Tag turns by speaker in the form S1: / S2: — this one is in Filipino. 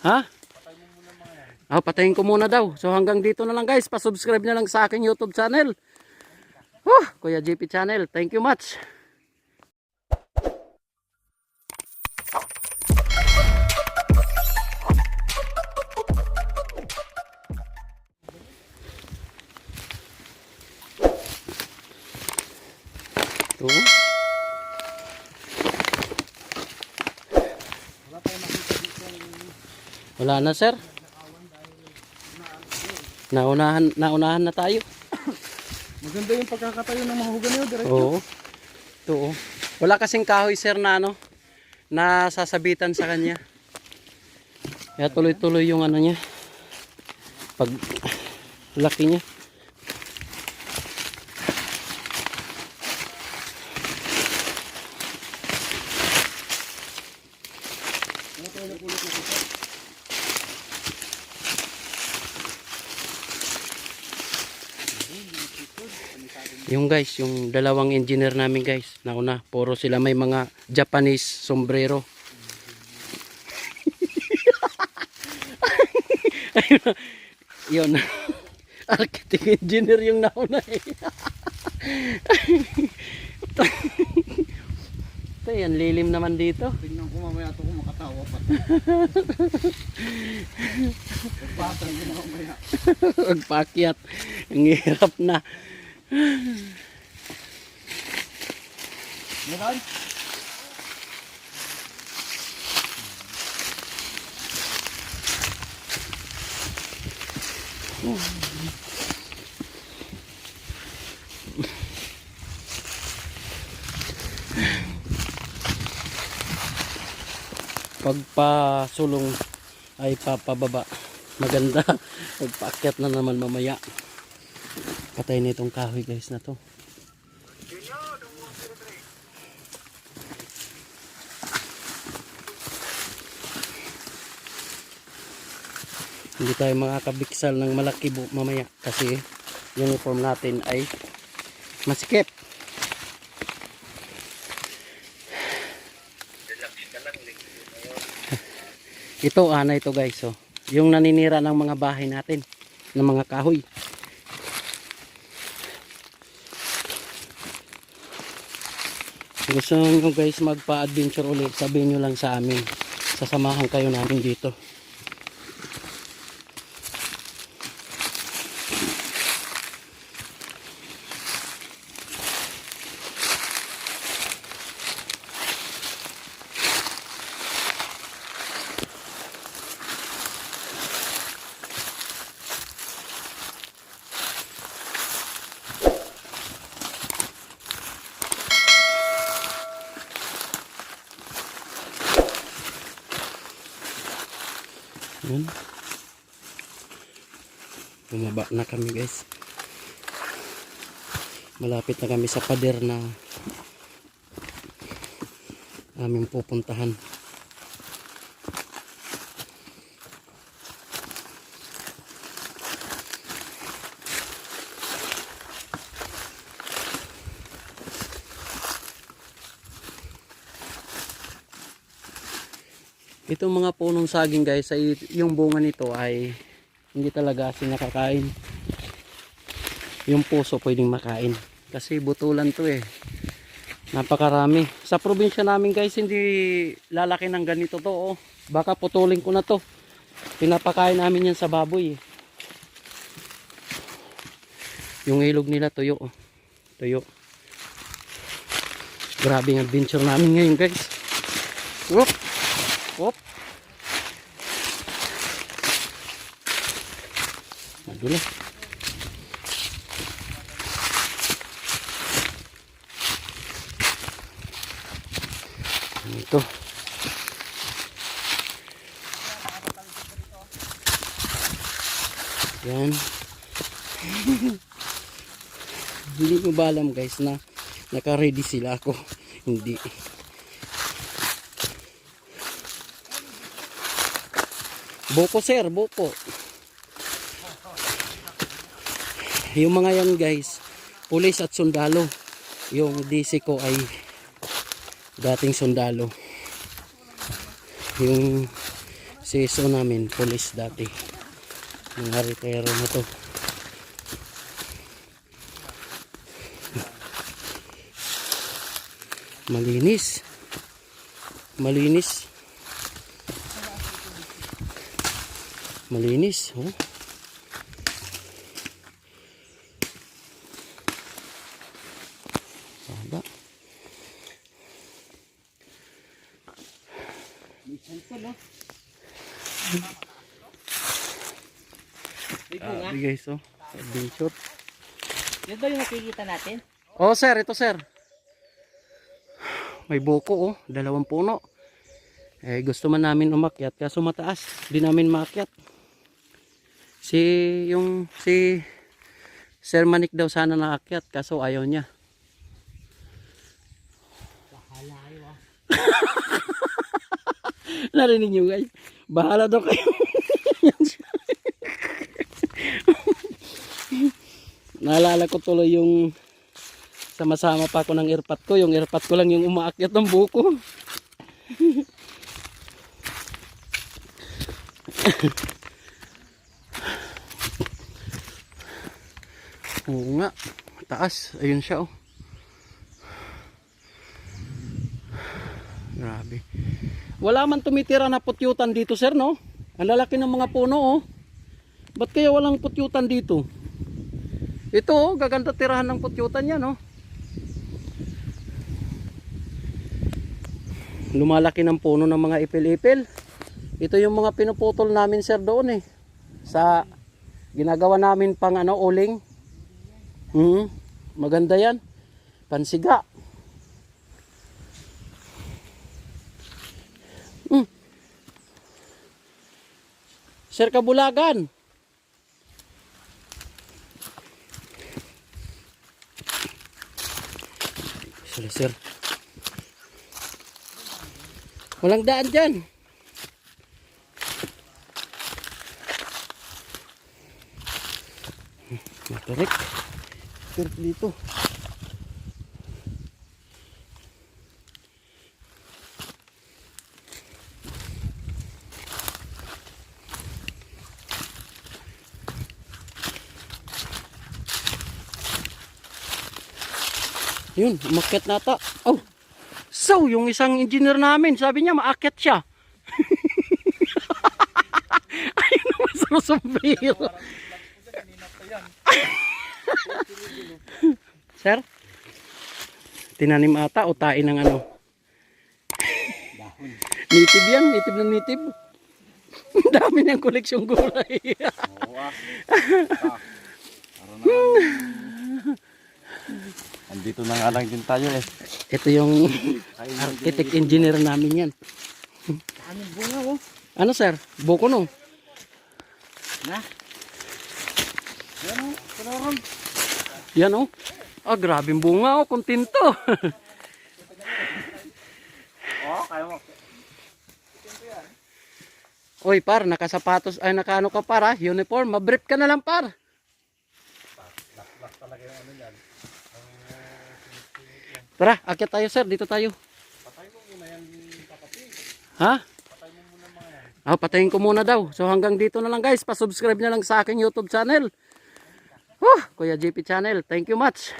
S1: Ha? Ah, patayin ko muna daw. So hanggang dito na lang guys. Pa-subscribe na lang sa aking YouTube channel. Oh, Kuya JP channel. Thank you much. Wala na sir. Naunahan, naunahan na tayo.
S2: Maganda yung pagkakatayo ng mahugan niyo, direct.
S1: Oo. Ito oh. Wala kasing kahoy sir na ano, na sasabitan sa kanya. Kaya tuloy-tuloy yung ano niya. Pag laki niya. Yung guys, yung dalawang engineer namin guys, nauna, puro sila may mga Japanese sombrero. Ayun na, yun. Architect engineer yung nauna eh. Ito yan, lilim naman dito.
S2: Tingnan ko mamaya ito kung makatawa pa. Pagpatang.
S1: Pagpakyat. Ang hirap na.
S2: Meron?
S1: Pagpasulong ay papababa. Maganda. Pagpakyat na naman mamaya. Patay na itong kahoy guys na to. Hindi tayo makakabiksal ng malaki mamaya kasi uniform natin ay masikip. Ito ana ito guys oh. Yung naninira ng mga bahay natin ng mga kahoy. Gusto nyo guys magpa-adventure ulit, sabihin nyo lang sa amin. Sasamahan kayo namin dito. Yun. Bumaba na kami guys. Malapit na kami sa pader na aming pupuntahan. Itong mga punong saging guys, ay yung bunga nito ay hindi talaga asin nakakain. Yung puso pwedeng makain. Kasi butulan to eh. Napakarami. Sa probinsya namin guys, hindi lalaki ng ganito to. Oh. Baka putulin ko na to. Pinapakain namin yan sa baboy eh. Yung ilog nila tuyo. Oh. Tuyo. Grabe ang adventure namin ngayon guys. Whoop! Whoop! Madulo. Ito. Yan. Hindi ko ba alam guys na naka-ready sila ako. Hindi. Buko sir, buko. Yung mga yan guys, pulis at sundalo. Yung DC ko ay dating sundalo. Yung CSO namin, police dati. Mga retero na to. Malinis. Malinis. Malinis, oh. Haba. Grabe guys, oh. Adventure.
S3: Yun ba yung nakikita natin?
S1: Oh, sir, ito sir. May buko oh, dalawang puno. Eh gusto man namin umakyat kaso mataas, di namin maakyat. Si yung si Sir Manik daw sana naakyat kaso ayaw niya. Narinig niyo guys? Bahala daw kayo. Naalala ko tuloy yung sama-sama pa ako ng airpat ko. Yung airpat ko lang yung umaakyat ng buko. Oo nga. Taas. Ayun siya oh. Grabe. Wala man tumitira na putyutan dito, sir, no? Ang lalaki ng mga puno, oh. Ba't kaya walang putyutan dito? Ito, oh, gaganda tirahan ng putyutan yan, oh. Lumalaki ng puno ng mga ipil-ipil. Ito yung mga pinuputol namin, sir, doon, eh. Sa ginagawa namin pang ano, uling. Mhm. Maganda yan. Pansiga. Sir Kabulagan. Sila sir. Walang daan dyan. Matarik. Sir dito. Yun, umakyat nata. Oh. So, yung isang engineer namin, sabi niya maakyat siya. Ayun naman sa sumbiro. Sir? Tinanim ata o tain ng ano? Native yan, native na native. Ang dami niyang koleksyon gulay.
S2: Andito na nga lang din tayo eh.
S1: Ito yung architect engineer namin yan.
S3: Daming bunga oh.
S1: Ano sir? Buko no?
S3: Na?
S2: Yan o, kanaron.
S1: Yan oh. Ah, grabing bunga oh, kontento.
S2: Oh, kaya mo.
S1: Oy, par, nakasapatos, ay nakaano ka par ha? Uniform, mabrief ka na lang par. Tara, akit tayo sir, dito tayo. Ha? Ah, patayin ko muna daw. So hanggang dito na lang guys. Pa-subscribe na lang sa aking YouTube channel. Oh, Kuya JP channel. Thank you much.